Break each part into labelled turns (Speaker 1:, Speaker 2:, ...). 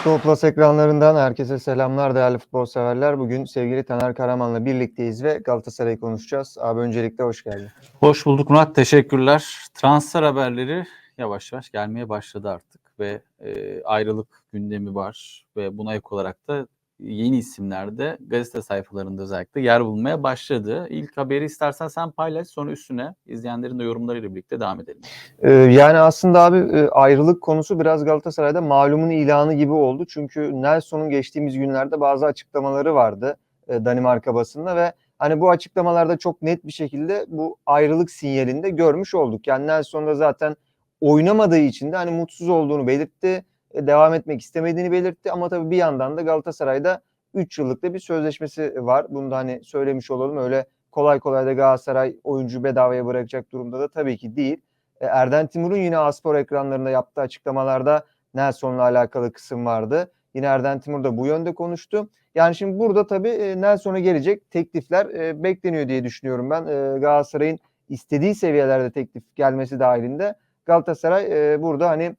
Speaker 1: Futbol Plus ekranlarından herkese selamlar değerli futbol severler. Bugün sevgili Taner Karaman'la birlikteyiz ve Galatasaray'ı konuşacağız. Abi öncelikle hoş geldin.
Speaker 2: Hoş bulduk Murat. Teşekkürler. Transfer haberleri yavaş yavaş gelmeye başladı artık ve e, ayrılık gündemi var ve buna ek olarak da yeni isimler de gazete sayfalarında özellikle yer bulmaya başladı. İlk haberi istersen sen paylaş sonra üstüne izleyenlerin de yorumlarıyla birlikte devam edelim.
Speaker 1: Ee, yani aslında abi e, ayrılık konusu biraz Galatasaray'da malumun ilanı gibi oldu. Çünkü Nelson'un geçtiğimiz günlerde bazı açıklamaları vardı e, Danimarka basında ve hani bu açıklamalarda çok net bir şekilde bu ayrılık sinyalinde görmüş olduk. Yani Nelson da zaten oynamadığı için de hani mutsuz olduğunu belirtti. E, devam etmek istemediğini belirtti ama tabii bir yandan da Galatasaray'da 3 yıllık da bir sözleşmesi var. Bunu da hani söylemiş olalım. Öyle kolay kolay da Galatasaray oyuncu bedavaya bırakacak durumda da tabii ki değil. E, Erden Timur'un yine Aspor ekranlarında yaptığı açıklamalarda Nelson'la alakalı kısım vardı. Yine Erden Timur da bu yönde konuştu. Yani şimdi burada tabii e, Nelson'a gelecek teklifler bekleniyor diye düşünüyorum ben. Galatasaray'ın istediği seviyelerde teklif gelmesi dahilinde Galatasaray burada hani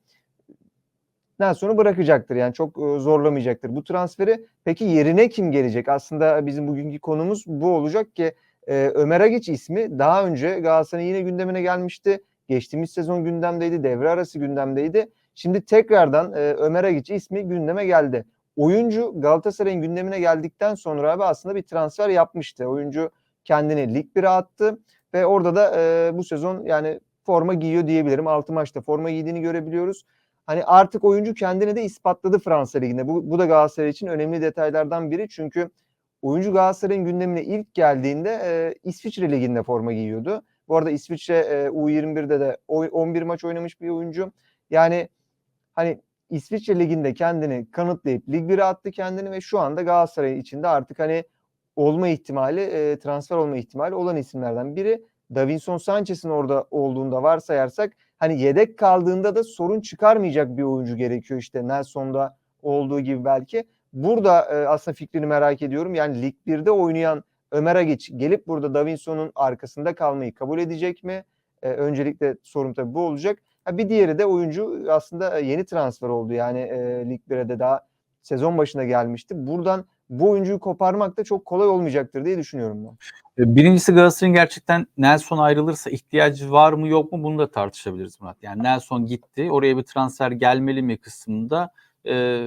Speaker 1: sonra bırakacaktır. Yani çok zorlamayacaktır bu transferi. Peki yerine kim gelecek? Aslında bizim bugünkü konumuz bu olacak ki Ömer Agiç ismi daha önce Galatasaray'ın yine gündemine gelmişti. Geçtiğimiz sezon gündemdeydi, devre arası gündemdeydi. Şimdi tekrardan Ömer Agiç ismi gündeme geldi. Oyuncu Galatasaray'ın gündemine geldikten sonra abi aslında bir transfer yapmıştı. Oyuncu kendini Lig 1'e attı ve orada da bu sezon yani forma giyiyor diyebilirim. 6 maçta forma giydiğini görebiliyoruz hani artık oyuncu kendini de ispatladı Fransa Ligi'nde. Bu, bu da Galatasaray için önemli detaylardan biri. Çünkü oyuncu Galatasaray'ın gündemine ilk geldiğinde e, İsviçre Ligi'nde forma giyiyordu. Bu arada İsviçre e, U21'de de 11 maç oynamış bir oyuncu. Yani hani İsviçre Ligi'nde kendini kanıtlayıp Lig 1'e attı kendini ve şu anda Galatasaray içinde artık hani olma ihtimali, e, transfer olma ihtimali olan isimlerden biri. Davinson Sanchez'in orada olduğunda varsayarsak hani yedek kaldığında da sorun çıkarmayacak bir oyuncu gerekiyor işte Nelson'da olduğu gibi belki. Burada e, aslında fikrini merak ediyorum. Yani Lig 1'de oynayan Ömer Agiç gelip burada Davinson'un arkasında kalmayı kabul edecek mi? E, öncelikle sorum tabii bu olacak. Ha, bir diğeri de oyuncu aslında yeni transfer oldu. Yani e, Lig 1'e de daha sezon başında gelmişti. Buradan bu oyuncuyu koparmak da çok kolay olmayacaktır diye düşünüyorum ben.
Speaker 2: E, birincisi Galatasaray'ın gerçekten Nelson ayrılırsa ihtiyacı var mı yok mu bunu da tartışabiliriz Murat. Yani Nelson gitti oraya bir transfer gelmeli mi kısmında e,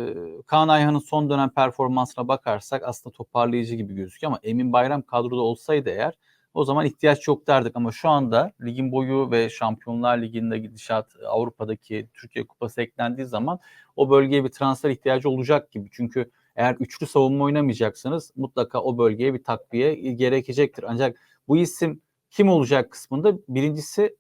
Speaker 2: Kaan Ayhan'ın son dönem performansına bakarsak aslında toparlayıcı gibi gözüküyor ama Emin Bayram kadroda olsaydı eğer o zaman ihtiyaç yok derdik ama şu anda ligin boyu ve Şampiyonlar Ligi'nde gidişat Avrupa'daki Türkiye Kupası eklendiği zaman o bölgeye bir transfer ihtiyacı olacak gibi. Çünkü eğer üçlü savunma oynamayacaksanız mutlaka o bölgeye bir takviye gerekecektir. Ancak bu isim kim olacak kısmında birincisi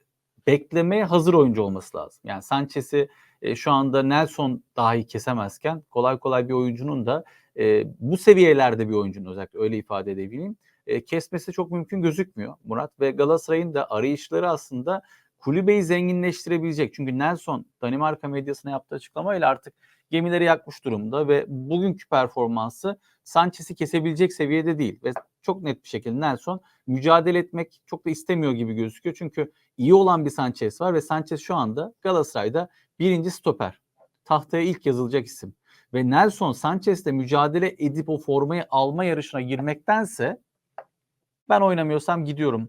Speaker 2: beklemeye hazır oyuncu olması lazım. Yani Sanchez'i e, şu anda Nelson dahi kesemezken kolay kolay bir oyuncunun da e, bu seviyelerde bir oyuncunun özellikle öyle ifade edebileyim e, kesmesi çok mümkün gözükmüyor Murat ve Galatasaray'ın da arayışları aslında kulübeyi zenginleştirebilecek. Çünkü Nelson Danimarka medyasına yaptığı açıklamayla artık gemileri yakmış durumda ve bugünkü performansı Sanchez'i kesebilecek seviyede değil ve çok net bir şekilde Nelson mücadele etmek çok da istemiyor gibi gözüküyor. Çünkü iyi olan bir Sanchez var ve Sanchez şu anda Galatasaray'da birinci stoper. Tahtaya ilk yazılacak isim. Ve Nelson Sanchez'le mücadele edip o formayı alma yarışına girmektense ben oynamıyorsam gidiyorum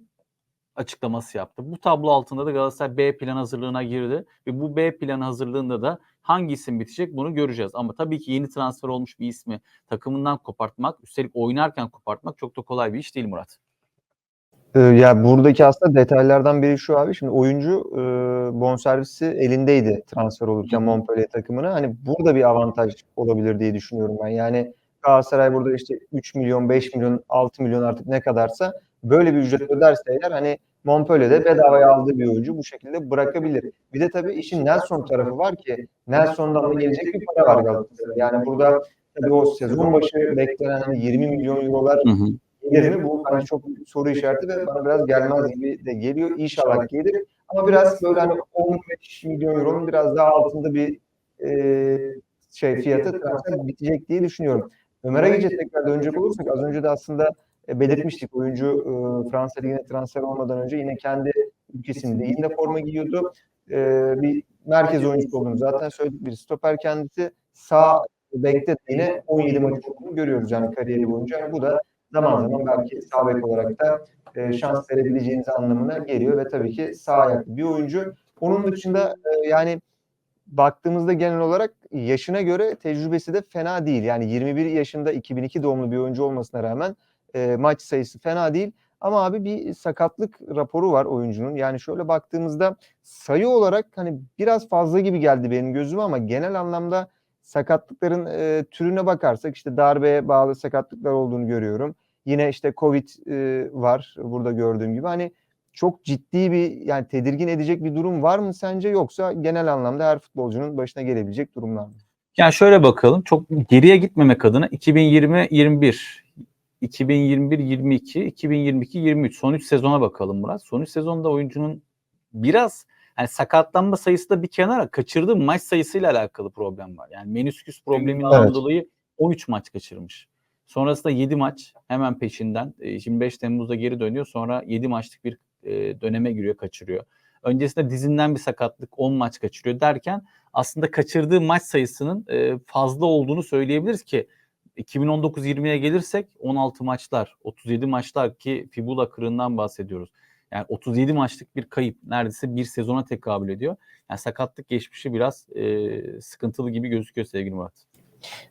Speaker 2: açıklaması yaptı. Bu tablo altında da Galatasaray B plan hazırlığına girdi ve bu B plan hazırlığında da hangi isim bitecek bunu göreceğiz. Ama tabii ki yeni transfer olmuş bir ismi takımından kopartmak, üstelik oynarken kopartmak çok da kolay bir iş değil Murat.
Speaker 1: Ee, ya buradaki aslında detaylardan biri şu abi. Şimdi oyuncu e, bonservisi elindeydi transfer olurken Montpellier takımına. Hani burada bir avantaj olabilir diye düşünüyorum ben. Yani Galatasaray burada işte 3 milyon, 5 milyon, 6 milyon artık ne kadarsa böyle bir ücret öderse eğer hani Montpellier'de bedavaya aldığı bir oyuncu bu şekilde bırakabilir. Bir de tabii işin Nelson tarafı var ki Nelson'dan da gelecek bir para var Galatasaray. Yani burada tabii o sezon başı beklenen hani 20 milyon eurolar gelir mi? Bu hani çok soru işareti ve bana biraz gelmez gibi de geliyor. İnşallah gelir. Ama biraz böyle hani 15 milyon euronun biraz daha altında bir e, şey fiyatı transfer bitecek diye düşünüyorum. Ömer'e Agiç'e tekrar dönecek olursak az önce de aslında belirtmiştik. Oyuncu e, Fransa Ligi'ne transfer olmadan önce yine kendi ülkesinde yine forma giyiyordu. E, bir merkez oyuncusu olduğunu zaten söyledik. Bir stoper kendisi sağ bekte yine 17 maç olduğunu görüyoruz yani kariyeri boyunca. Yani bu da zaman zaman belki sağ bek olarak da e, şans verebileceğiniz anlamına geliyor ve tabii ki sağ ayaklı bir oyuncu. Onun dışında e, yani baktığımızda genel olarak yaşına göre tecrübesi de fena değil. Yani 21 yaşında 2002 doğumlu bir oyuncu olmasına rağmen e, maç sayısı fena değil. Ama abi bir sakatlık raporu var oyuncunun. Yani şöyle baktığımızda sayı olarak hani biraz fazla gibi geldi benim gözüme ama genel anlamda sakatlıkların e, türüne bakarsak işte darbeye bağlı sakatlıklar olduğunu görüyorum. Yine işte Covid e, var burada gördüğüm gibi. Hani çok ciddi bir yani tedirgin edecek bir durum var mı sence yoksa genel anlamda her futbolcunun başına gelebilecek durumlar mı?
Speaker 2: Yani şöyle bakalım. Çok geriye gitmemek adına 2020-21, 2021-22, 2022-23 son 3 sezona bakalım Murat. Son 3 sezonda oyuncunun biraz yani sakatlanma sayısı da bir kenara kaçırdığı maç sayısıyla alakalı problem var. Yani menüsküs probleminden
Speaker 1: Evet.
Speaker 2: dolayı 13 maç kaçırmış. Sonrasında 7 maç hemen peşinden e, 25 Temmuz'da geri dönüyor. Sonra 7 maçlık bir e, döneme giriyor, kaçırıyor. Öncesinde dizinden bir sakatlık 10 maç kaçırıyor derken aslında kaçırdığı maç sayısının e, fazla olduğunu söyleyebiliriz ki 2019-20'ye gelirsek 16 maçlar, 37 maçlar ki fibula kırığından bahsediyoruz. Yani 37 maçlık bir kayıp neredeyse bir sezona tekabül ediyor. Yani sakatlık geçmişi biraz e, sıkıntılı gibi gözüküyor sevgili Murat.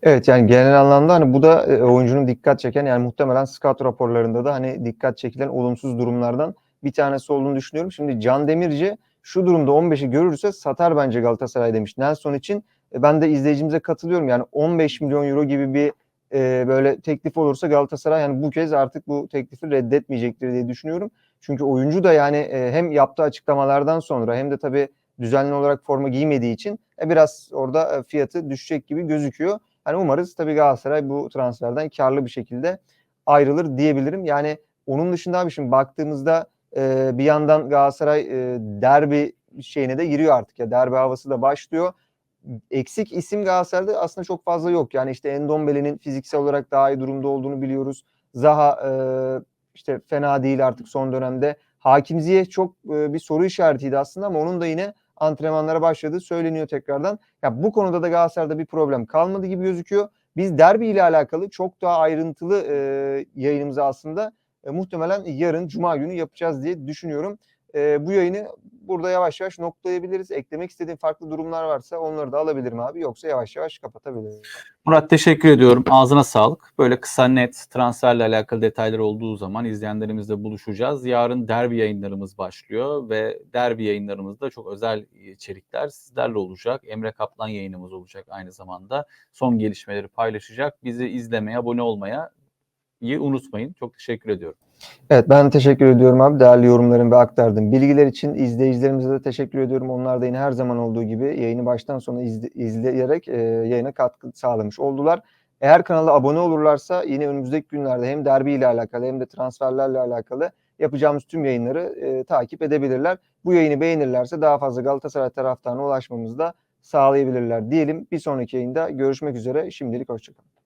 Speaker 1: Evet yani genel anlamda hani bu da e, oyuncunun dikkat çeken yani muhtemelen scout raporlarında da hani dikkat çekilen olumsuz durumlardan bir tanesi olduğunu düşünüyorum. Şimdi Can Demirci şu durumda 15'i görürse satar bence Galatasaray demiş. Nelson için e, ben de izleyicimize katılıyorum. Yani 15 milyon euro gibi bir e, böyle teklif olursa Galatasaray yani bu kez artık bu teklifi reddetmeyecektir diye düşünüyorum. Çünkü oyuncu da yani e, hem yaptığı açıklamalardan sonra hem de tabii düzenli olarak forma giymediği için e, biraz orada e, fiyatı düşecek gibi gözüküyor. Hani umarız tabii Galatasaray bu transferden karlı bir şekilde ayrılır diyebilirim. Yani onun dışında abi şimdi baktığımızda e, bir yandan Galatasaray e, derbi şeyine de giriyor artık ya derbi havası da başlıyor. Eksik isim Galatasaray'da aslında çok fazla yok. Yani işte Endombele'nin fiziksel olarak daha iyi durumda olduğunu biliyoruz. Zaha e, işte fena değil artık son dönemde. Hakim Ziyech çok e, bir soru işaretiydi aslında ama onun da yine antrenmanlara başladığı söyleniyor tekrardan. Ya bu konuda da Galatasaray'da bir problem kalmadı gibi gözüküyor. Biz derbi ile alakalı çok daha ayrıntılı e, yayınımızı aslında e, muhtemelen yarın Cuma günü yapacağız diye düşünüyorum. E, bu yayını burada yavaş yavaş noktalayabiliriz. Eklemek istediğin farklı durumlar varsa onları da alabilirim abi. Yoksa yavaş yavaş kapatabilirim.
Speaker 2: Murat teşekkür ediyorum. Ağzına sağlık. Böyle kısa net transferle alakalı detaylar olduğu zaman izleyenlerimizle buluşacağız. Yarın derbi yayınlarımız başlıyor ve derbi yayınlarımızda çok özel içerikler sizlerle olacak. Emre Kaplan yayınımız olacak aynı zamanda. Son gelişmeleri paylaşacak. Bizi izlemeye, abone olmaya unutmayın. Çok teşekkür ediyorum.
Speaker 1: Evet ben teşekkür ediyorum abi değerli yorumların ve aktardığın bilgiler için izleyicilerimize de teşekkür ediyorum. Onlar da yine her zaman olduğu gibi yayını baştan sona izle- izleyerek e, yayına katkı sağlamış oldular. Eğer kanala abone olurlarsa yine önümüzdeki günlerde hem derbi ile alakalı hem de transferlerle alakalı yapacağımız tüm yayınları e, takip edebilirler. Bu yayını beğenirlerse daha fazla Galatasaray taraftarına ulaşmamızı da sağlayabilirler diyelim. Bir sonraki yayında görüşmek üzere. Şimdilik hoşçakalın.